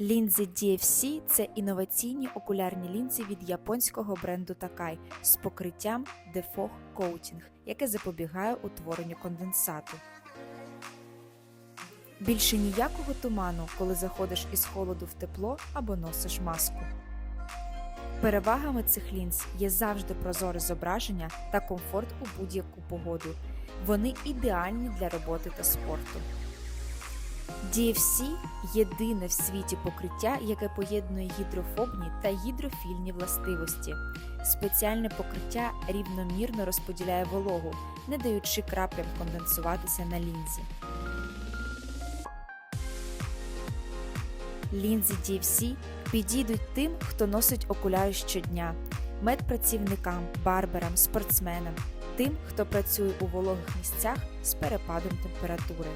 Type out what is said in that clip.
Лінзи DFC – це інноваційні окулярні лінзи від японського бренду Takai з покриттям Defog Coating, яке запобігає утворенню конденсату. Більше ніякого туману, коли заходиш із холоду в тепло або носиш маску. Перевагами цих лінз є завжди прозоре зображення та комфорт у будь-яку погоду. Вони ідеальні для роботи та спорту. DFC – єдине в світі покриття, яке поєднує гідрофобні та гідрофільні властивості. Спеціальне покриття рівномірно розподіляє вологу, не даючи краплям конденсуватися на лінзі. Лінзи DFC підійдуть тим, хто носить окуляри щодня, медпрацівникам, барберам, спортсменам, тим, хто працює у вологих місцях з перепадом температури.